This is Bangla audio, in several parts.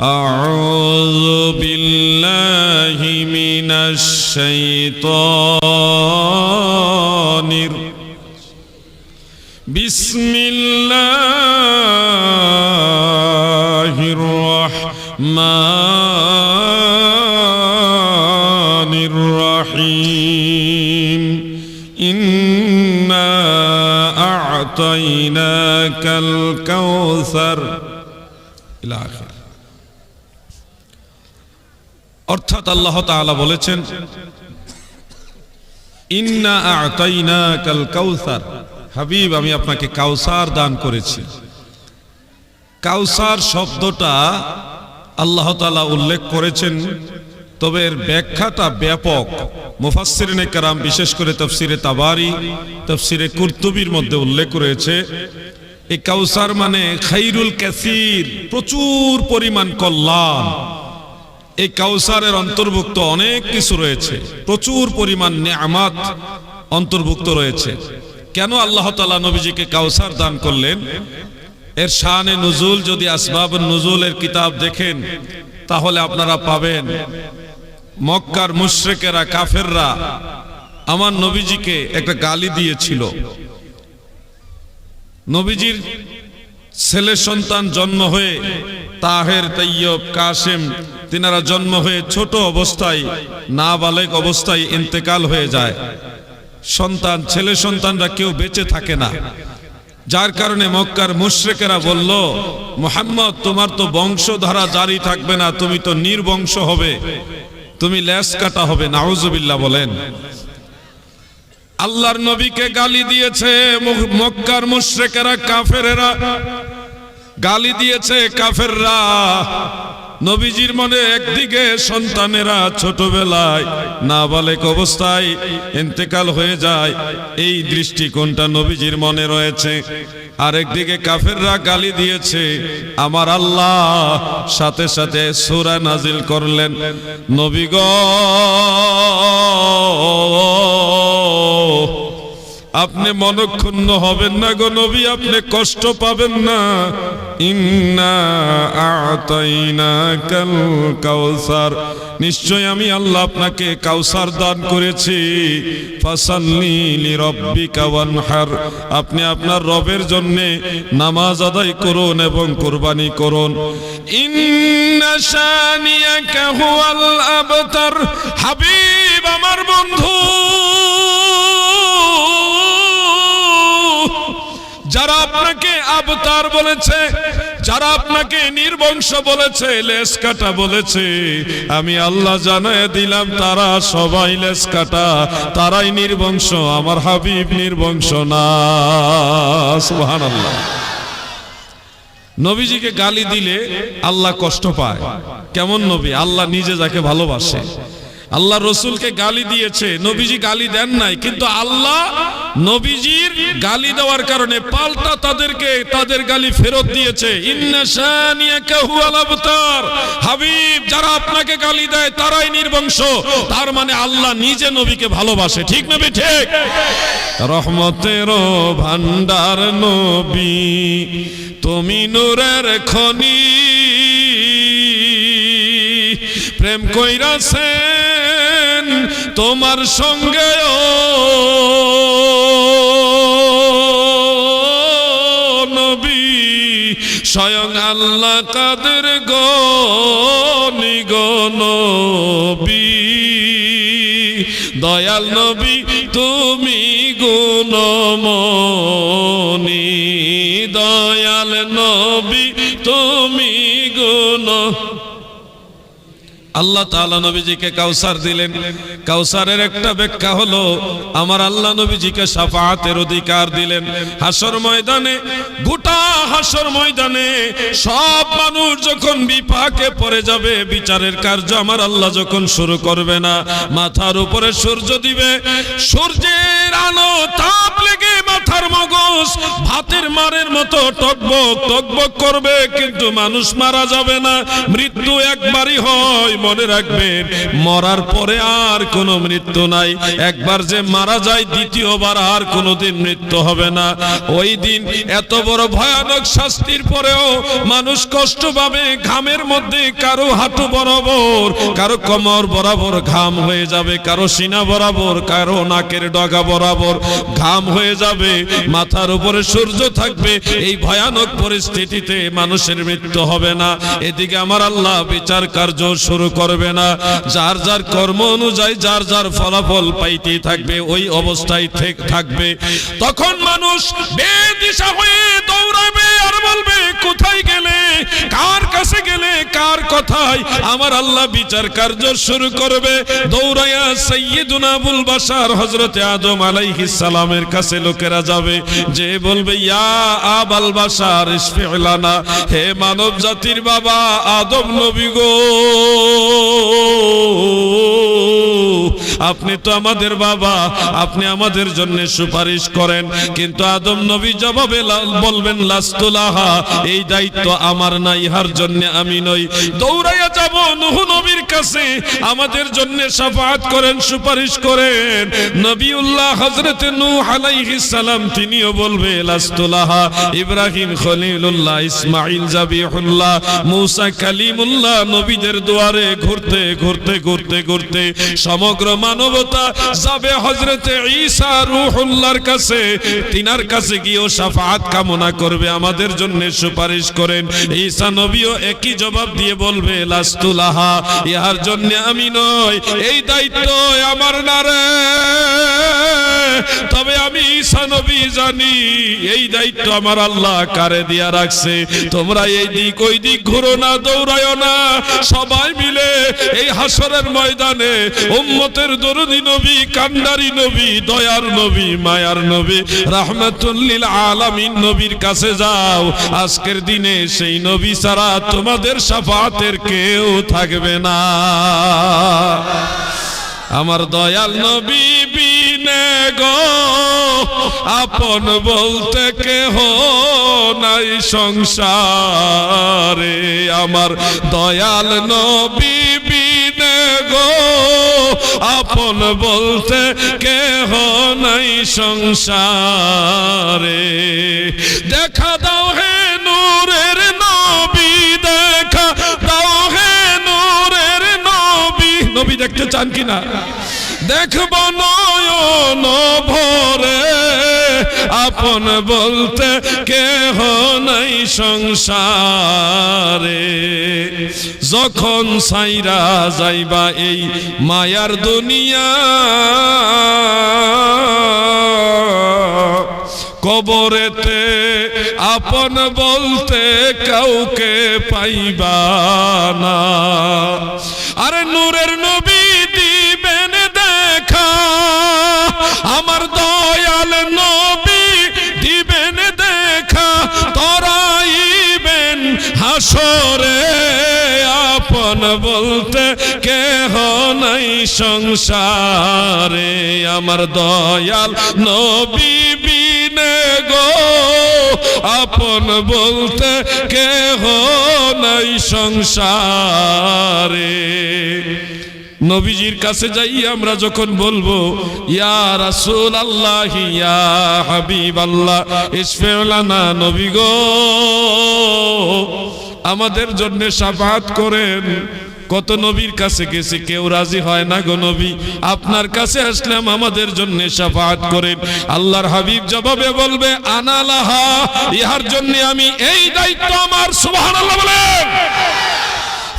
أعوذ بالله من الشيطان الر- بسم الله الرحمن الرحيم إنا أعطيناك الكوثر إلى آخر অর্থাৎ আল্লাহ তাআলা বলেছেন, ইন্না আতাইনা কাল কাউসার। হাবিব, আমি আপনাকে কাউসার দান করেছি। কাউসার শব্দটা আল্লাহ তাআলা উল্লেখ করেছেন, তবে এর ব্যাখ্যাটা ব্যাপক। মুফাসসিরিনে কারাম, বিশেষ করে তফসিরে তাবারি, তফসিরে কুরতুবির মধ্যে উল্লেখ রয়েছে, এই কাউসার মানে খাইরুল কাসির, প্রচুর পরিমাণ কল্যাণ। এই কাউসারের অন্তর্ভুক্ত অনেক কিছু রয়েছে। প্রচুর পরিমাণ নেয়ামাত অন্তর্ভুক্ত রয়েছে। কেন আল্লাহ তালা নবীজিকে কাউসার দান করলেন? এর শানে নজুল যদি আসবাব নজুলের কিতাব দেখেন, তাহলে আপনারা পাবেন, মক্কার মুশরেকেরা, কাফেররা আমার নবীজিকে একটা গালি দিয়েছিল। নবীজির ছেলে সন্তান জন্ম হয়ে তাহের তৈয়ব কাসেম তিনারা জন্ম হয়ে ছোট অবস্থায় নাবালেক অবস্থায় ইন্তেকাল হয়ে যায়। সন্তান, ছেলে সন্তানরা কেউ বেঁচে থাকে না। যার কারণে মক্কার মুশরেকেরা বলল, মোহাম্মদ, তোমার তো বংশধারা জারি থাকবে না, তুমি তো নির্বংশ হবে। তুমি ল্যাস কাটা হবে, নাউজুবিল্লাহ বলেন। আল্লাহর নবীকে গালি দিয়েছে মক্কার মুশরেকেরা, কাফেরেরা। গালি দিয়েছে কাফেররা। নবীজির মনে একদিকে সন্তানেরা ছোটবেলায় নাবালেক অবস্থায় ইন্তেকাল হয়ে যায়, এই দৃষ্টিকোণটা নবীজির মনে রয়েছে। আরেকদিকে কাফেররা গালি দিয়েছে, আমার আল্লাহ সাথে সাথে সূরা নাজিল করলেন। নবী গো আপনি মনক্ষুণ্ণ হবেন না গো নবী, আপনি কষ্ট পাবেন না। ইন্না আতাইনা কাল কাউসার। নিশ্চয় আমি আল্লাহ আপনাকে কাউসার দান করেছি। ফাসাল্লি লিরাব্বিকা ওয়ানহার। আপনি আপনার রবের জন্য নামাজ আদায় করুন এবং কুরবানি করুন। ইন্না শানিয়াকা হুয়াল আবতার। হাবিব, আমার বন্ধু। যারা আপনাকে আবতার বলেছে, যারা আপনাকে নির্বংশ বলেছে লেস কাটা বলেছে, আমি আল্লাহ জানায় দিলাম, তারা সবাই লেস কাটা, তারাই নির্বংশ, আমার হাবিব নির্বংশ না। সুবহানাল্লাহ। নবীজিকে গালি দিলে আল্লাহ কষ্ট পায়। কেমন নবী? আল্লাহ নিজে যাকে ভালোবাসে। আল্লাহ রসুলকে গালি দিয়েছে, নবীজি গালি দেন নাই, কিন্তু আল্লাহ নবীজির গালি দেওয়ার কারণে পাল্টা তাদেরকে তাদের গালি ফেরত দিয়েছে। হাবিব, যারা আপনাকে গালি দেয়, তারাই নির্বংশ। তার মানে আল্লাহ নিজে নবীকে ভালোবাসে। ঠিক নবী ঠিক? রহমতের ভান্ডার নবী, তুমি নূরের খনি। প্রেম কইরাছেন তোমার সঙ্গে নবী, স্বয়ং আল্লাহ কাদের গনি নবী। দয়াল নবী, তুমি গুণমনি দয়াল নবী, তুমি গুণ আল্লাহ তাআলা নবীজিকে কাউসার দিলেন। কাউসারের একটা ব্যাখ্যা হলো, আমার আল্লাহ নবীজিকে শাফাআতের অধিকার দিলেন। হাসর ময়দানে, গোটা হাসর ময়দানে সব মানুষ যখন বিপাকে পড়ে যাবে, বিচারের কার্য আমার আল্লাহ যখন শুরু করবে না, মাথার উপরে সূর্য দিবে, সূর্যের আলো তাপ লেগে মগজ ভাতের মারের মতো টকবক টকবক করবে, কিন্তু মানুষ মারা যাবে না। মৃত্যু একবারই হয়, মনে রাখবেন। মরার পরে আর কোনো মৃত্যু নাই। একবার যে মারা যায়, দ্বিতীয়বার আর কোনোদিন মৃত্যু হবে না। ওই দিন এত বড় ভয়ানক শাস্তির পরেও মানুষ কষ্ট পাবে, ঘামের মধ্যে কারও হাঁটু বরাবর, কারও কমর বরাবর ঘাম হয়ে যাবে, কারও সিনা বরাবর, কারও নাকের ডগা বরাবর ঘাম হয়ে যাবে। মাথার উপরে সূর্য থাকবে, এই ভয়ানক পরিস্থিতিতে মানুষের মৃত্যু হবে না। এদিকে আমার আল্লাহ বিচার কার্য শুরু করবে না। যার যার কর্ম অনুযায়ী, যার যার ফলাফল পাইতেই থাকবে, ওই অবস্থায় থেক- থাকবে। তখন মানুষ বেদিশা হয়ে দৌড়াবে আর বলবে, কোথায় গেলে? কার কাছে গেলে? কার কথায় আমার আল্লাহ বিচার কার্য শুরু করবে। দৌড়াইয়া সৈয়দুনা আবুল বাসার হজরতে আদম আলাইহিস সালামের কাছে লোকেরা যাবে। যে বলবে, ইয়া আবাল বাসার ইসফিলানা হে মানব জাতির বাবা, আদম নবী গো। আপনি তো আমাদের বাবা, আপনি আমাদের জন্য সুপারিশ করেন। কিন্তু আদম নবী জবাবে বলবেন, লাস্তুলাহা, এই দায়িত্ব আমার না, ইহার জন্য আমি নই। দৌড়াইয়া যাব নুহু নবীর কাছে। আমাদের জন্য সাফাত করেন, সুপারিশ করেন। নবিউল্লাহ হযরত নূহ আলাইহিস সালাম, তিনিও বলবে, লাস্তুলাহা ইব্রাহিম খলিলুল্লাহ ইসমাইল জাবিহুল্লাহ মুসা কালিমুল্লাহ নবীদের দুয়ারে ঘুরতে ঘুরতে ঘুরতে ঘুরতে সমগ্র মানবতা যাবে হজরতে ঈসা রূহুল্লাহর কাছে। তিনার কাছে গিয়েও শাফাআত কামনা করবে, আমাদের জন্য সুপারিশ করেন। ঈসা নবীও একই জবাব দিয়ে বলবে, লাস্তুলাহা, ইহার জন্য আমি নই, এই দায়িত্ব আমার না রে। তবে আমি ঈসা নবী জানি, এই দায়িত্ব আমার আল্লাহ কারে দিয়া রাখছে। তোমরা এই দিক, ওই দিক ঘুরো না দৌড়ায়ও না। সবাই মিলে এই হাসরের ময়দানে উম্মতের দরুদি নবী, কান্ডারি নবী, দয়ার নবী, মায়ার নবী, রাহমাতুল্লিল আলামিন নবীর কাছে যাও। আজকের দিনে সেই নবী ছাড়া তোমাদের সাফাতের কেউ থাকবে না। আমার দয়াল নবী গো, আপন বলতে কেহ নাই সংসারে। আমার দয়াল নবী গো, আপন বলতে কেহ নাই সংসারে। দেখা দাও হে নূরের নবী দেখতে চান কিনা? দেখব নয়ন ভরে, আপন বলতে কেহ নাই সংসারে। যখন সাইরা যাইবা এই মায়ার দুনিয়া, কবরেতে আপন বলতে কাউকে পাইবা না। আরে নূরের নবী দিবেন দেখা। আমার দয়াল নবী দিবেন দেখা। তরাইবেন হাসরে, আপন বলতে কেহ নাই সংসারে। আমার দয়াল নবী বিনে গো। আপন বলতে কেহ নাই সংসারে। নবীজির কাছে যাই আমরা যখন বলব, ইয়া রাসূল আল্লাহ ইয়া হাবিব আল্লাহ ইসফেলানা নবী গো। আমাদের জন্য সাফাত করেন। কত নবীর কাছে গেছে, কেউ রাজি হয় না গো নবী। আপনার কাছে আসলাম, আমাদের জন্য সাফাত করেন। আল্লাহর হাবিব জবাবে বলবে আনালাহা ইহার জন্য আমি এই দায়িত্ব আমার, সুবহানাল্লাহ বলেন।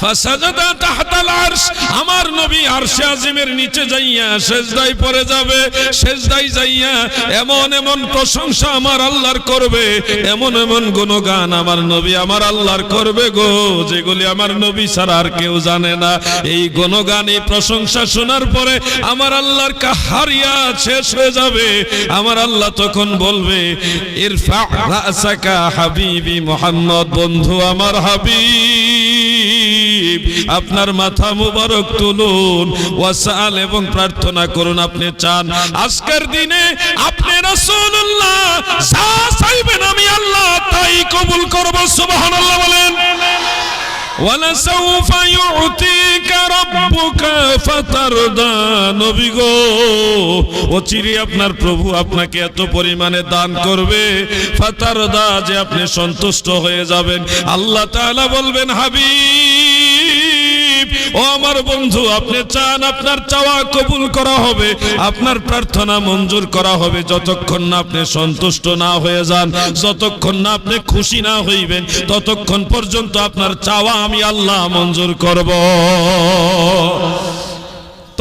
ফাসাজাদা তাহতাল আরশ, আমার নবী আরশে আজিমের নিচে যাইয়া সেজদায় পড়ে যাবে, সেজদায় যাইয়া এমন এমন প্রশংসা আমার আল্লাহর করবে, এমন এমন গুণগান আমার নবী আমার আল্লাহর করবে গো, যেগুলি আমার নবী ছাড়া আর কেউ জানে না। এই গুণগান, এই প্রশংসা শোনার পরে আমার আল্লাহর কাহারিয়া শেষ হয়ে যাবে। আমার আল্লাহ তখন বলবে, ইরফা রাসাকা হাবিবি মোহাম্মদ, বন্ধু আমার হাবিব। আপনার মাথা মুবারক তুলুন ওয়াসাল এবং প্রার্থনা করুন, আপনি চান আজকের দিনে আপনি রাসূলুল্লাহ, যা চাইবেন আমি আল্লাহ তাই কবুল করব, সুবহানাল্লাহ বলেন। ولسوف يعطيك ربك فترضى নবী গো অচিরে আপনার প্রভু আপনাকে এত পরিমাণে দান করবে ফাতারদা যে আপনি সন্তুষ্ট হয়ে যাবেন আল্লাহ তাআলা বলবেন হাবিব ও আমার বন্ধু, আপনি চান আপনার চাওয়া কবুল করা হবে, আপনার প্রার্থনা মঞ্জুর করা হবে। যতক্ষণ না আপনি সন্তুষ্ট না হয়ে যান, যতক্ষণ না আপনি খুশি না হইবেন, ততক্ষণ পর্যন্ত আপনার চাওয়া আমি আল্লাহ মঞ্জুর করব।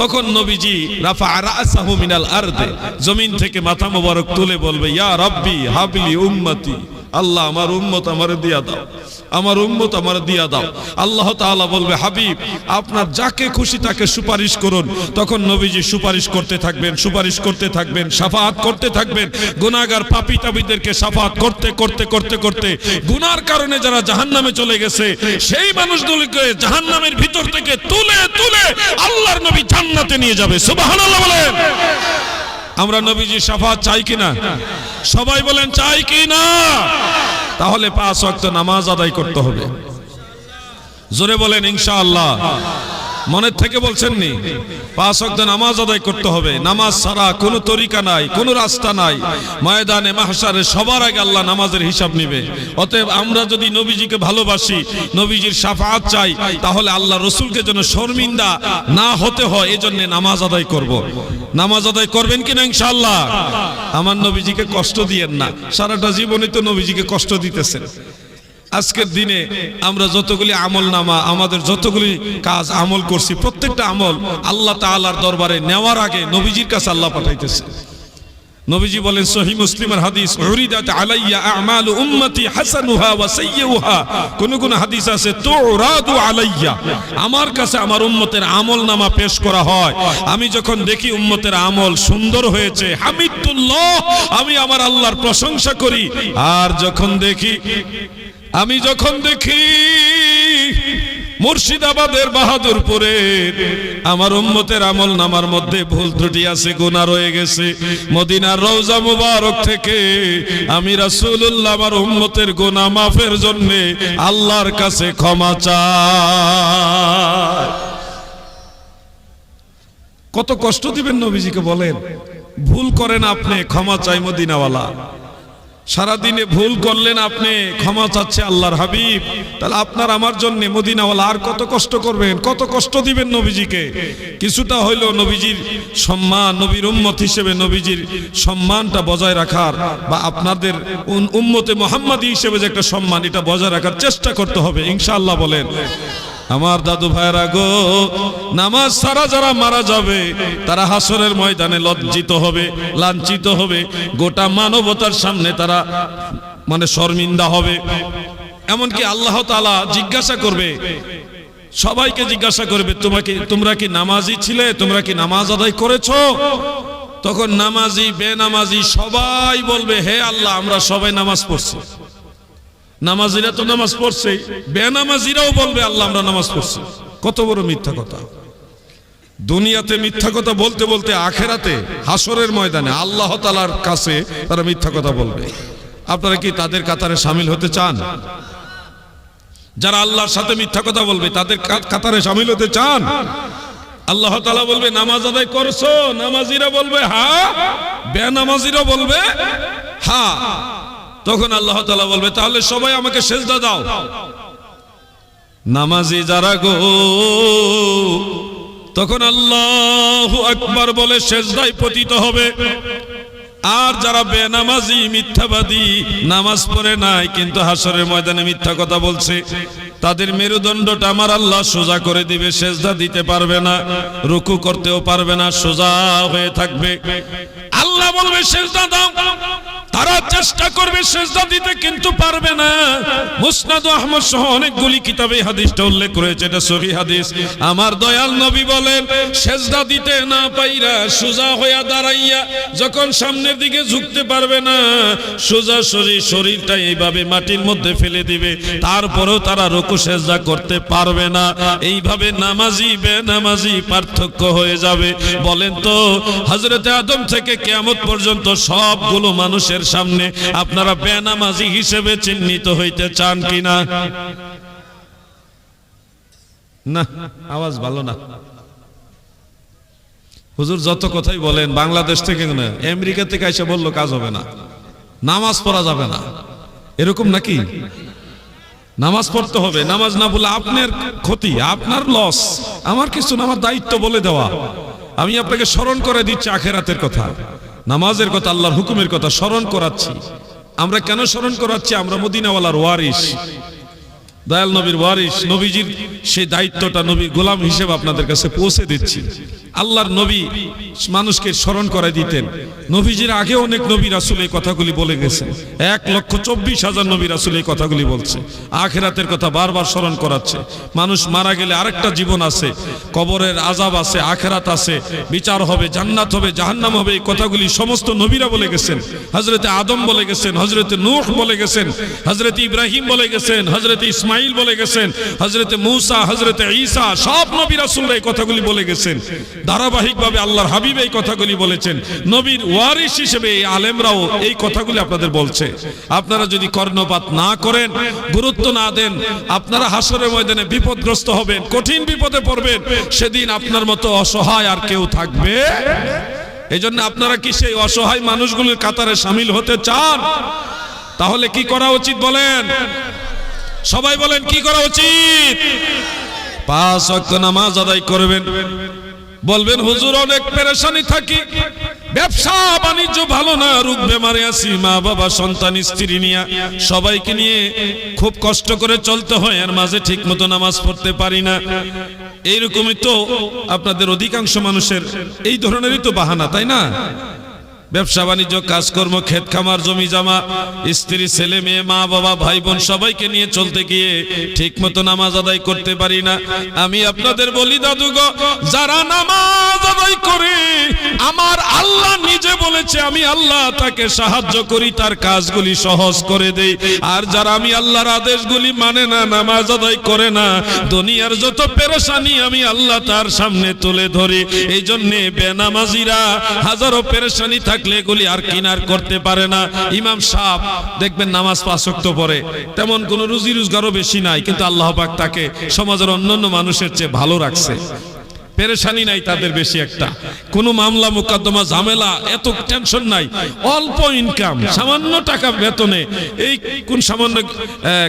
তখন নবীজি, রাফা রাসাহু মিনাল আরদে জমিন থেকে মাথা মোবারক তুলে বলবে, ইয়া রাব্বি, হাবলি উম্মতি। আল্লাহ আমার উম্মত আমার দিয়া দাও। আমার উম্মত আমার দিয়া দাও। আল্লাহ তাআলা বলবে, হাবিব, আপনার যাকে খুশি তাকে সুপারিশ করুন। তখন নবীজি সুপারিশ করতে থাকবেন, সুপারিশ করতে থাকবেন, সাফাত করতে থাকবেন। গুনাহগার পাপী তাবিদেরকে সাফাত করতে করতে করতে করতে গুনার কারণে যারা জাহান্নামে চলে গেছে, সেই মানুষগুলোকে জাহান্নামের ভিতর থেকে তুলে তুলে আল্লাহর নবী জান্নাতে নিয়ে যাবে। সুবহানাল্লাহ বলেন। আমরা নবীজি সাফাত চাই কিনা? সবাই বলেন, চাই কি না তাহলে পাঁচ ওয়াক্ত নামাজ আদায় করতে হবে। জোরে বলেন, ইনশাআল্লাহ। মনের থেকে বলছেন নি পাঁচ ওয়াক্ত নামাজ আদায় করতে হবে। নামাজ ছাড়া কোনো তরিকা নাই, কোনো রাস্তা নাই। ময়দানে, মাহশারে সবার আগে আল্লাহ নামাজের হিসাব নিবে। অতএব আমরা যদি নবীজিকে ভালোবাসি, নবীজির সাফাত চাই, তাহলে আল্লাহ রসুলকে যেন শর্মিন্দা না হতে হয়, এজন্য নামাজ আদায় করব। নামাজ আদায় করবেন কিনা ইনশাআল্লাহ? আমার নবীজিকে কষ্ট দিয়েন না। সারাটা জীবনে তো নবীজিকে কষ্ট দিতেছেন। আজকের দিনে আমরা যতগুলি আমল নামা আমাদের যতগুলি কাজ আমল করছি, প্রত্যেকটা আমল আল্লাহ তাআলার দরবারে নেওয়ার আগে নবীজির কাছে আল্লাহ পাঠাইতেছে। নবীজি বলেন সহি মুসলিমের হাদিস আলাইয়া আমালু উম্মতি কোন কোন হাদিস আছে, তুরাদু আলাইয়া। আমার কাছে আমার উম্মতের আমল নামা পেশ করা হয়। আমি যখন দেখি উম্মতের আমল সুন্দর হয়েছে, হামিদুল্লাহ, আমি আমার আল্লাহর প্রশংসা করি। আর যখন দেখি আমি যখন দেখি মুর্শিদাবাদের বাহাদুরপুরে আমার উম্মতের আমল নামার মধ্যে ভুল ত্রুটি আছে, গুনাহ রয়ে গেছে। মদিনার রওজা মুবারক থেকে আমি রাসূলুল্লাহ আমার উম্মতের গুনাহ মাফের জন্য আল্লাহর কাছে ক্ষমা চাই। কত কষ্ট দিবেন নবীজিকে বলেন, ভুল করেন আপনি, ক্ষমা চাই মদিনাওয়ালা। সারাদিনে ভুল করলেন আপনি, ক্ষমা চাচ্ছে আল্লাহর হাবিব। তাহলে আপনার আমার জন্য মদিনাওয়ালা আর কত কষ্ট করবেন, কত কষ্ট দিবেন নবীজিকে? কিছুটা হইল নবীজির সম্মান, নবীর উম্মত হিসেবে নবীজির সম্মানটা বজায় রাখার বা আপনাদের উম্মতে মোহাম্মদী হিসেবে যে একটা সম্মান, এটা বজায় রাখার চেষ্টা করতে হবে, ইনশাআল্লাহ বলেন। আমার দাদু ভাইরা গো, নামাজ সারা যারা মারা যাবে, তারা হাসরের ময়দানে লজ্জিত হবে, লাঞ্ছিত হবে। গোটা মানবতার সামনে তারা মানে শর্মিন্দা হবে। এমনকি আল্লাহ তালা জিজ্ঞাসা করবে, সবাইকে জিজ্ঞাসা করবে তোমাকে তোমরা কি নামাজি ছিলে? তোমরা কি নামাজ আদায় করেছ? তখন নামাজি, বেনামাজি সবাই বলবে, হে আল্লাহ, আমরা সবাই নামাজ পড়ছি। নামাজিরা তো নামাজ পড়ছে, বেনামাজিরাও বলবে, আল্লাহ, আমরা নামাজ পড়ছি। কত বড় মিথ্যা কথা। দুনিয়াতে মিথ্যা কথা বলতে বলতে আখেরাতে হাসরের ময়দানে আল্লাহ তালার কাছে তারা মিথ্যা কথা বলবে। আপনারা কি তাদের কাতারে সামিল হতে চান? যারা আল্লাহর সাথে মিথ্যা কথা বলবে, তাদের কাতারে সামিল হতে চান? আল্লাহ তালা বলবে, নামাজ আদায় করছ? নামাজিরা বলবে হ্যাঁ। বেনামাজিরা বলবে হ্যাঁ। তখন আল্লাহ তালা বলবে, তাহলে সবাই আমাকে সেজদা দাও। নামাজি যারা গো, তখন আল্লাহ একবার বলে, সেজদায় পতিত হবে। আর যারা বেনামাজি, মিথ্যাবাদী, নামাজ পড়ে নাই, কিন্তু হাসরের ময়দানে মিথ্যা কথা বলছে। তাদের মেরুদণ্ডটা আমার আল্লাহ সোজা করে দিবে, সেজদা দিতে পারবে না, রুকু করতেও পারবে না, সোজা হয়ে থাকবে। আল্লাহ বলবে, সেজদা দাও। তারা চেষ্টা করবে সেজদা দিতে, কিন্তু পারবে না। মুসনাদ আহমদ সহ অনেকগুলি কিতাবে হাদিসটা উল্লেখ করেছে, এটা সহি হাদিস। আমার দয়াল নবী বলেন, সেজদা দিতে না পাইরা সোজা হইয়া দাঁড়াইয়া যখন সামনের দিকে ঝুঁকতে পারবে না, সোজা শরীর শরীরটা এইভাবে মাটির মধ্যে ফেলে দিবে। তারপরেও তারা রুকু সেজদা করতে পারবে না। এইভাবে নামাজি, বেনামাজি পার্থক্য হয়ে যাবে। বলেন তো হজরতে আদম থেকে কেয়ামত পর্যন্ত সবগুলো মানুষের সামনে আপনারা বেনামাজি হিসেবে চিহ্নিত হইতে চান কিনা? না, আওয়াজ ভালো না। হুজুর, যত কথাই বলেন, বাংলাদেশ থেকে না, আমেরিকা থেকে এসে বলল, কাজ হবে না। নামাজ পড়া যাবে না। এরকম নাকি? নামাজ পড়তে হবে, নামাজ না বলে আপনার ক্ষতি, আপনার লস আমার কিছু না, আমার দায়িত্ব বলে দেওয়া। আমি আপনাকে স্মরণ করে দিচ্ছি আখেরাতের কথা। নামাজের কথা, আল্লাহর হুকুমের কথা স্মরণ করাচ্ছি। আমরা কেন স্মরণ করাচ্ছি? আমরা মদিনাওয়ালার ওয়ারিস দয়াল নবীর ওয়ারিস নবীজির সেই দায়িত্বটা নবীর গোলাম হিসেবে আপনাদের কাছে পৌঁছে দিচ্ছি। আল্লাহর নবী মানুষকে স্মরণ করে দিতেন। নবীজির আগে অনেক নবী রাসুল এই কথাগুলি বলে গেছেন। এক লক্ষ চব্বিশ হাজার নবী রাসুল এই কথাগুলি বলছে। আখেরাতের কথা বারবার স্মরণ করাচ্ছে। মানুষ মারা গেলে আরেকটা জীবন আছে, কবরের আজাব আছে, আখেরাত আছে, বিচার হবে, জান্নাত হবে, জাহান্নাম হবে, এই কথাগুলি সমস্ত নবীরা বলে গেছেন। হজরতে আদম বলে গেছেন হজরতে নূহ বলে গেছেন হজরত ইব্রাহিম বলে গেছেন হজরত ইসমাইল বলে গেছেন হজরতে মৌসা হজরতে ঈসা, সব নবী রাসূলরা এই কথাগুলি বলে গেছেন। ধারাবাহিকভাবে আল্লাহর হাবিব এই কথাগুলি বলেছেন। নবীর ওয়ারিস হিসেবে এই আলেমরাও এই কথাগুলি আপনাদের বলছে। আপনারা যদি কর্ণপাত না করেন, গুরুত্ব না দেন, আপনারা হাসরের ময়দানে বিপদগ্রস্ত হবেন, কঠিন বিপদে পড়বেন, সেদিন আপনার মতো অসহায় আর কেউ থাকবে। এই জন্য আপনারা কি সেই অসহায় মানুষগুলির কাতারে সামিল হতে চান? তাহলে কি করা উচিত বলেন? সবাই বলেন, কি করা উচিত? পাঁচ ওয়াক্ত নামাজ আদায় করবেন। বলবেন, হুজুর, অনেক পেরেশানি থাকি। ব্যবসা বাণিজ্য ভালো না, রোগ বেমারে আছি, মা বাবা, সন্তান, স্ত্রী নিয়ে। সবাইকে নিয়ে খুব কষ্ট করে চলতে হয়, আর মাঝে ঠিক মতো নামাজ পড়তে পারি না। এইরকমই তো আপনাদের অধিকাংশ মানুষের, এই ধরনেরই তো বাহানা, তাই না? ব্যবসা বাণিজ্য, কাজকর্ম, ক্ষেত খামার, জমি জামা, স্ত্রী, ছেলে, মেয়ে, মা, বাবা, ভাই, বোন, সবাইকে নিয়ে চলতে গিয়ে ঠিক মতো নামাজ আদায় করতে পারি না। আমি আপনাদের বলি, দাদু গো, যারা নামাজ আদায় করে, আমার আল্লাহ নিজে বলেছে, আমি আল্লাহ তাকে সাহায্য করি, তার কাজগুলি সহজ করে দেই। আর যারা আমি আল্লাহর আদেশগুলি মানে না, নামাজ আদায় করে না, দুনিয়ার যত পেরেশানি আমি আল্লাহ তার সামনে তুলে ধরি। এই জন্যে বেনামাজিরা হাজারো পেরেশানি থাকলে এগুলি আর কিনার করতে পারে না। ইমাম সাহ দেখবেন নামাজ পাশক্ত পরে তেমন কোনো রুজি রোজগারও বেশি নাই, কিন্তু আল্লাহ পাক তাকে সমাজের অন্যান্য মানুষের চেয়ে ভালো রাখছে। পেরেশানি নাই তাদের বেশি একটা। কোনো মামলা, মোকদ্দমা, ঝামেলা, এত টেনশন নাই। অল্প ইনকাম সামান্য টাকা বেতনে। এই কোন সামান্য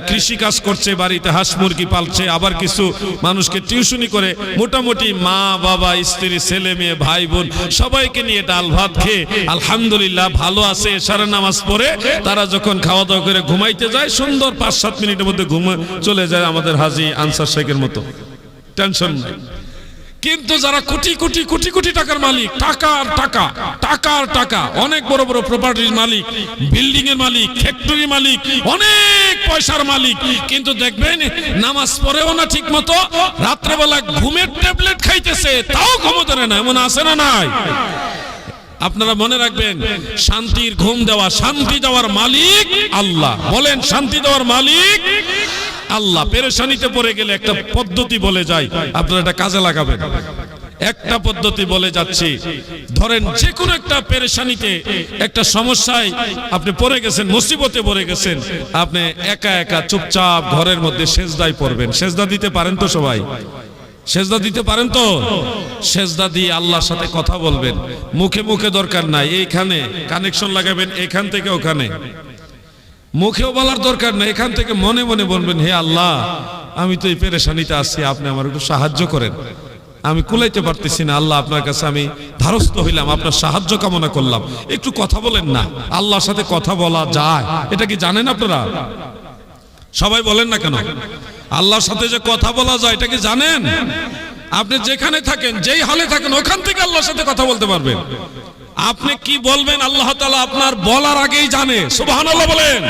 কৃষি কাজ করছে, বাড়িতে হাঁস মুরগি পালছে, আবার কিছু মানুষকে টিউশনি করে। মোটামুটি মা, বাবা, স্ত্রী, ছেলে মেয়ে, ভাই, বোন, সবাইকে নিয়ে ডাল ভাত খেয়ে আলহামদুলিল্লাহ ভালো আছে। সারা নামাজ পড়ে তারা যখন খাওয়া দাওয়া করে ঘুমাইতে যায়, সুন্দর পাঁচ সাত মিনিটের মধ্যে ঘুমে চলে যায় আমাদের হাজি আনসার শেখের মতো। টেনশন নাই। কিন্তু যারা কোটি কোটি কোটি কোটি টাকার মালিক, টাকা আর টাকা টাকা আর টাকা, অনেক বড় বড় প্রপার্টির মালিক বিল্ডিং এর মালিক ফ্যাক্টরি মালিক, অনেক পয়সার মালিক। কিন্তু দেখবেন, নামাজ পড়েও না ঠিক মতো রাত্রেবেলা ঘুমের ট্যাবলেট খাইতেছে, তাও ঘুমোতে না, এমন আছে না নাই? আপনারা মনে রাখবেন, শান্তির ঘুম দেওয়া, শান্তি দেওয়ার মালিক আল্লাহ। বলেন, শান্তি দেওয়ার মালিক আল্লাহ পেরেশানিতে পড়ে গেলে একটা পদ্ধতি বলে যায়। আপনারা এটা কাজে লাগাবেন। একটা পদ্ধতি বলে যাচ্ছি। ধরেন যে কোনো একটা পেরেশানিতে একটা সমস্যায় আপনি পড়ে গেছেন, মুসিবতে পড়ে গেছেন, আপনি একা একা চুপচাপ ঘরের মধ্যে সেজদায় পড়বেন। সেজদা দিতে পারেন তো সবাই? সেজদা দিতে পারেন তো? সেজদা দিয়ে আল্লাহর সাথে কথা বলবেন। মুখে মুখে দরকার নাই। এইখানে কানেকশন লাগাবেন, এখান থেকে ওখানে। মুখেও বলার দরকার নেই, এখান থেকে মনে মনে বলবেন, হে আল্লাহ, আমি তো এই পেরেশানিতে আসছি আপনি আমার একটু সাহায্য করেন। আমি কুলাইতে পারতেছি না, আল্লাহ আপনার কাছে আমি ধারস্থ হইলাম, আপনার সাহায্য কামনা করলাম। একটু কথা বলেন না, আল্লাহর সাথে কথা বলা যায়। এটা কি জানেন আপনারা? সবাই বলেন না কেন? আল্লাহর সাথে যে কথা বলা যায়, এটা কি জানেন? আপনি যেখানে থাকেন, যেই হালে থাকেন, ওখান থেকে আল্লাহর সাথে কথা বলতে পারবেন। আপনি কি বলবেন? আল্লাহ তালা আপনার বলার আগেই জানে। সুবহানাল্লাহ বলেন।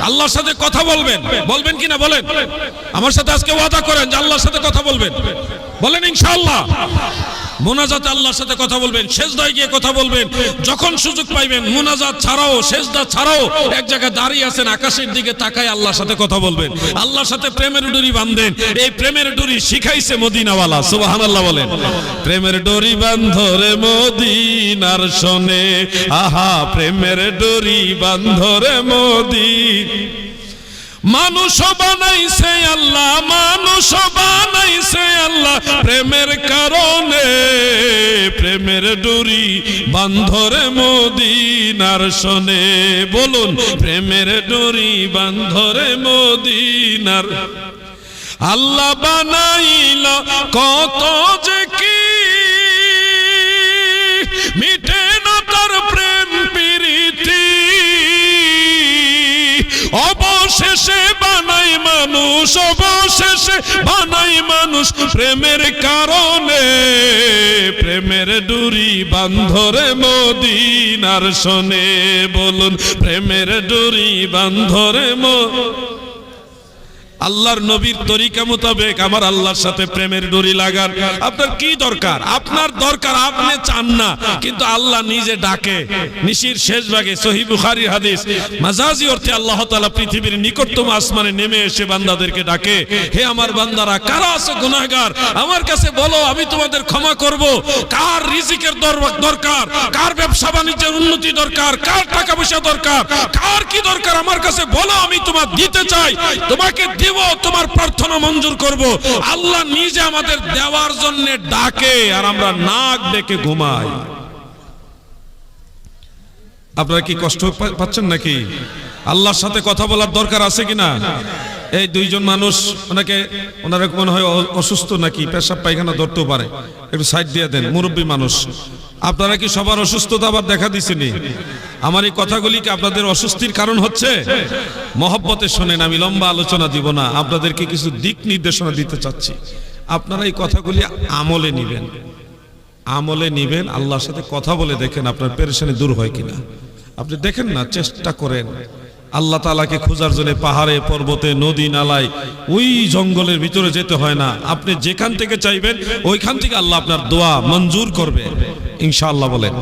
আল্লাহর সাথে কথা বলবেন। বলবেন কি না? বলেন। আমার সাথে আজকে ওয়াদা করেন যে আল্লাহর সাথে কথা বলবেন। বলেন ইনশাআল্লাহ। মোনাজাতে আল্লাহর সাথে কথা বলবেন, সেজদায় গিয়ে কথা বলবেন। যখন সুযোগ পাইবেন, মোনাজাত ছাড়াও, সেজদা ছাড়াও এক জায়গায় দাঁড়িয়ে আছেন, আকাশের দিকে তাকায় আল্লাহর সাথে কথা বলবেন। আল্লাহর সাথে প্রেমের ডুরি বাঁধেন, এই প্রেমের ডুরি শিখাইছে মদিনাওয়ালা, সুবহানাল্লাহ বলেন। প্রেমের ডুরি বান্ধরে মদিনার শোনে, আহা, প্রেমের ডুরি বান্ধরে মদিন মানুষ বানাইছে আল্লাহ মানুষ বানাইছে আল্লাহ। প্রেমের কারণে, প্রেমের ডুরি বান্ধরে মদিনার শোনে বলুন, প্রেমের ডুরি বান্ধরে মদিনার। আল্লাহ বানাইল কত যে কি অবশেষে বানাই মানুষ, অবশেষে বানাই মানুষ। প্রেমের কারণে, প্রেমের ডুরি বান্ধরে মদিনার শোনে বলুন, প্রেমের ডুরি বান্ধরে মো আল্লাহর নবীর তরিকা মোতাবেক আমার আল্লাহর সাথে প্রেমের ডোরি লাগান। আপনার কি দরকার? আপনার দরকার, আপনি চান না। কিন্তু আল্লাহ নিজে ডাকে। নিশির শেষ ভাগে সহি হাদিস মাজাজি অর্থে আল্লাহ তাআলা পৃথিবীর নিকটতম আসমানে নেমে এসে বান্দাদেরকে ডাকে, হে আমার বান্দারা, কারা আছে গুনাহগার? আমার কাছে বলো, আমি তোমাদের ক্ষমা করব। কার রিজিকের দরকার? কার ব্যবসা বাণিজ্যের উন্নতি দরকার? কার টাকা পয়সা দরকার? কার কি দরকার? আমার কাছে বলো, আমি তোমার দিতে চাই। তোমাকে দেব, তোমার প্রার্থনা মঞ্জুর করব। আল্লাহ নিজে আমাদের দেওয়ার জন্য ডাকে আর আমরা নাক ডেকে ঘুমাই। আপনারা কি কষ্ট পাচ্ছেন নাকি? আল্লাহর সাথে কথা বলার দরকার আছে কিনা? এই দুইজন মানুষ, ওনাকে, ওনারা মনে হয় অসুস্থ নাকি? পেশাব পায়খানা ধরতেও পারে। একটু সাইড দিয়ে দেন, মুরব্বী মানুষ। আপনারা কি সবার অসুস্থতা আবার দেখা দিছেনি? আমার এই কথাগুলি কি আপনাদের অস্বস্তির কারণ হচ্ছে? মহব্বতে শোনেন, আমি লম্বা আলোচনা দিব না। আপনাদেরকে কিছু দিক নির্দেশনা দিতে চাচ্ছি। আপনারা এই কথাগুলি আমলে নিবেন। আমলে নিবেন, আল্লাহর সাথে কথা বলে দেখেন আপনার পেরেশানি দূর হয় কিনা। আপনি দেখেন না, চেষ্টা করেন। আল্লাহ তালাকে খোঁজার জন্য পাহাড়ে, পর্বতে, নদী, নালায়, ওই জঙ্গলের ভিতরে যেতে হয় না। আপনি যেখান থেকে চাইবেন, ওইখান থেকে আল্লাহ আপনার দোয়া মঞ্জুর করবে। ইনশাআল্লাহ বলেন।